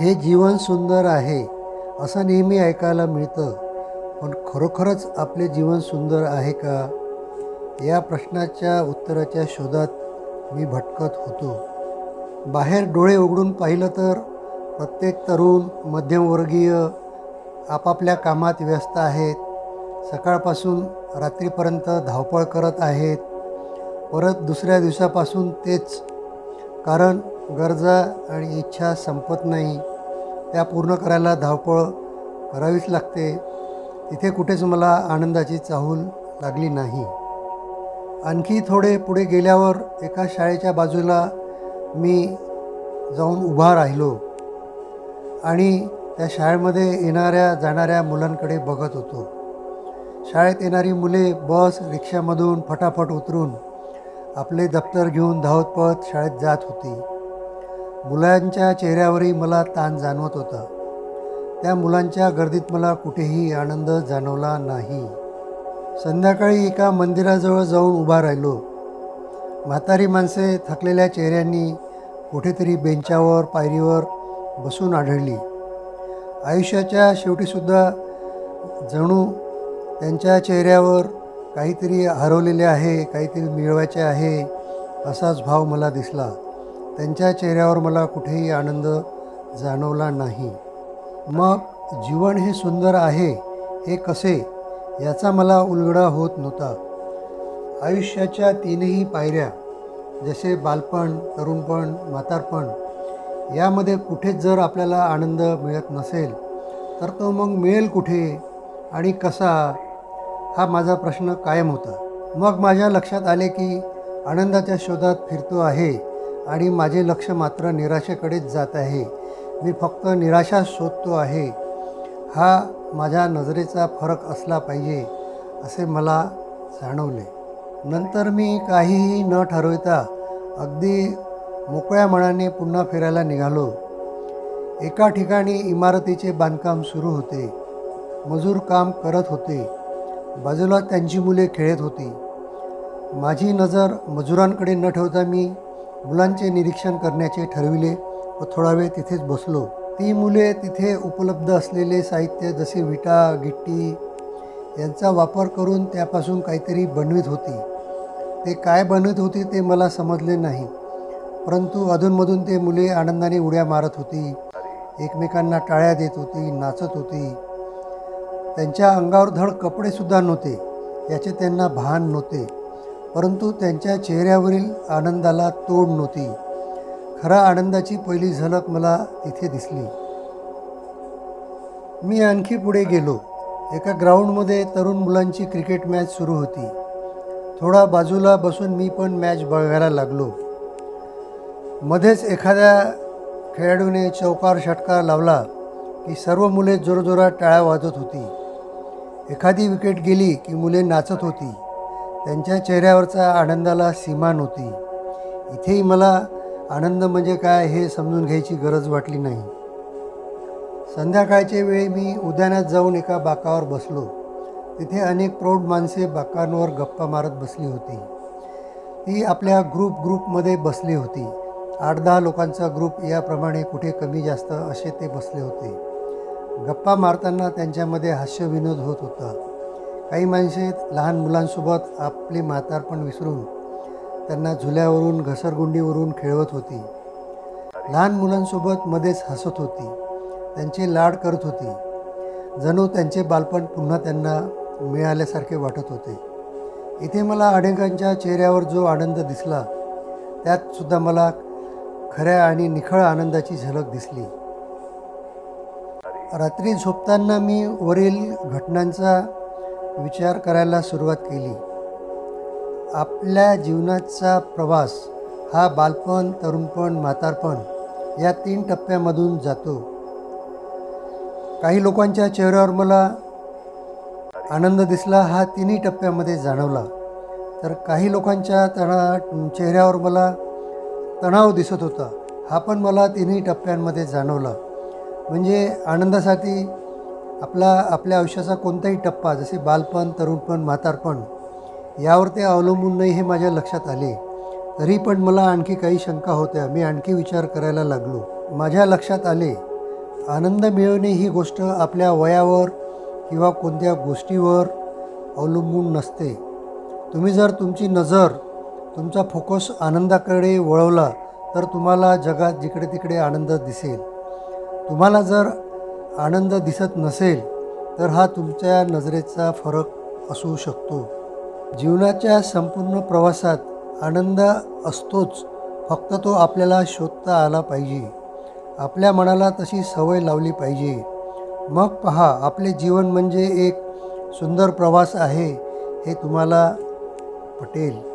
हे जीवन सुंदर आहे असं नेहमी ऐकायला मिळतं. पण खरोखरच आपले जीवन सुंदर आहे का? या प्रश्नाच्या उत्तराच्या शोधात मी भटकत होतो. बाहेर डोळे उघडून पाहिलं तर प्रत्येक तरुण मध्यमवर्गीय आपापल्या कामात व्यस्त आहेत. सकाळपासून रात्रीपर्यंत धावपळ करत आहेत. परत दुसऱ्या दिवसापासून तेच. कारण गरजा आणि इच्छा संपत नाही. त्या पूर्ण करायला धावपळ करावीच लागते. तिथे कुठेच मला आनंदाची चाहूल लागली नाही. आणखी थोडे पुढे गेल्यावर एका शाळेच्या बाजूला मी जाऊन उभा राहिलो आणि त्या शाळेमध्ये येणाऱ्या जाणाऱ्या मुलांकडे बघत होतो. शाळेत येणारी मुले बस रिक्षामधून फटाफट उतरून आपले दप्तर घेऊन धावत पळत शाळेत जात होती. मुलांच्या चेहऱ्यावरही मला ताण जाणवत होता. त्या मुलांच्या गर्दीत मला कुठेही आनंद जाणवला नाही. संध्याकाळी एका मंदिराजवळ जाऊन उभा राहिलो. म्हातारी माणसे थकलेल्या चेहऱ्यांनी कुठेतरी बेंचावर पायरीवर बसून आढळली. आयुष्याच्या शेवटीसुद्धा जणू त्यांच्या चेहऱ्यावर काहीतरी हरवलेले आहे काहीतरी मिळवायचे आहे असाच भाव मला दिसला. त्यांच्या चेहऱ्यावर मला कुठेही आनंद जाणवला नाही. मग जीवन हे सुंदर आहे हे कसे? याचा मला उलगडा होत नव्हता. आयुष्याच्या तीनही पायऱ्या जसे बालपण तरुणपण म्हातारपण यामध्ये कुठेच जर आपल्याला आनंद मिळत नसेल तर तो मग मिळेल कुठे आणि कसा? हा माझा प्रश्न कायम होता. मग माझ्या लक्षात आले की आनंदाच्या शोधात फिरतो आहे. आणि माझे लक्ष मात्र निराशेकडेच जात आहे. मी फक्त निराशा शोधतो आहे. हा माझ्या नजरेचा फरक असला पाहिजे असे मला जाणवले. नंतर मी काहीही न ठरवता अगदी मोकळ्या मनाने पुन्हा फिरायला निघालो. एका ठिकाणी इमारतीचे बांधकाम सुरू होते. मजूर काम करत होते. बाजूला त्यांची मुले खेळत होती. माझी नजर मजुरांकडे न ठेवता मी मुलांचे निरीक्षण करण्याचे ठरविले व थोडा वेळ तिथेच बसलो. ती मुले तिथे उपलब्ध असलेले साहित्य जसे विटा गिट्टी यांचा वापर करून त्यापासून काहीतरी बनवित होती. ते काय बनवत होती ते मला समजले नाही. परंतु अधूनमधून ते मुले आनंदाने उड्या मारत होती. एकमेकांना टाळ्या देत होती नाचत होती. त्यांच्या अंगावर धड कपडेसुद्धा नव्हते याचे त्यांना भान नव्हते. परंतु त्यांच्या चेहऱ्यावरील आनंदाला तोड नव्हती. खरा आनंदाची पहिली झलक मला तिथे दिसली. मी आणखी पुढे गेलो. एका ग्राउंडमध्ये तरुण मुलांची क्रिकेट मॅच सुरू होती. थोडा बाजूला बसून मी पण मॅच बघायला लागलो. मध्येच एखाद्या खेळाडूने चौकार षटकार लावला की सर्व मुले जोरजोरात टाळ्या वाजत होती. एखादी विकेट गेली की मुले नाचत होती. त्यांच्या चेहऱ्यावरचा आनंदाला सीमा नव्हती. इथेही मला आनंद म्हणजे काय हे समजून घ्यायची गरज वाटली नाही. संध्याकाळच्या वेळी मी उद्यानात जाऊन एका बाकावर बसलो. तिथे अनेक प्रौढ माणसे बाकांवर गप्पा मारत बसली होती. ती आपल्या ग्रुप ग्रुपमध्ये बसली होती. आठ दहा लोकांचा ग्रुप याप्रमाणे कुठे कमी जास्त असे ते बसले होते. गप्पा मारताना त्यांच्यामध्ये हास्यविनोद होत होता. काही माणसे लहान मुलांसोबत आपले म्हातारपण विसरून त्यांना झुल्यावरून घसरगुंडीवरून खेळवत होती. लहान मुलांसोबत मध्येच हसत होती. त्यांचे लाड करत होती. जणू त्यांचे बालपण पुन्हा त्यांना मिळाल्यासारखे वाटत होते. इथे मला अनेकांच्या चेहऱ्यावर जो आनंद दिसला त्यातसुद्धा मला खऱ्या आणि निखळ आनंदाची झलक दिसली. रात्री झोपताना मी वरील घटनांचा विचार करायला सुरुवात केली. आपल्या जीवनाचा प्रवास हा बालपण तरुणपण म्हातारपण या तीन टप्प्यामधून जातो. काही लोकांच्या चेहऱ्यावर मला आनंद दिसला हा तिन्ही टप्प्यामध्ये जाणवला. तर काही लोकांच्या तणा चेहऱ्यावर मला तणाव दिसत होता हा पण मला तिन्ही टप्प्यांमध्ये जाणवला. म्हणजे आनंदासाठी आपला आपल्या आयुष्याचा कोणताही टप्पा जसे बालपण तरुणपण म्हातारपण यावर ते अवलंबून नाही हे माझ्या लक्षात आले. तरी पण मला आणखी काही शंका होत्या. मी आणखी विचार करायला लागलो. माझ्या लक्षात आले आनंद मिळवणे ही गोष्ट आपल्या वयावर किंवा कोणत्या गोष्टीवर अवलंबून नसते. तुम्ही जर तुमची नजर तुमचा फोकस आनंदाकडे वळवला तर तुम्हाला जगात जिकडे तिकडे आनंद दिसेल. तुम्हाला जर आनंद दिसत नसेल तर हा तुमच्या नजरेचा फरक असू शकतो. जीवनाच्या संपूर्ण प्रवासात आनंद असतोच फक्त तो आपल्याला शोधता आला पाहिजे. आपल्या मनाला तशी सवय लावली पाहिजे. मग पहा आपले जीवन म्हणजे एक सुंदर प्रवास आहे हे तुम्हाला पटेल.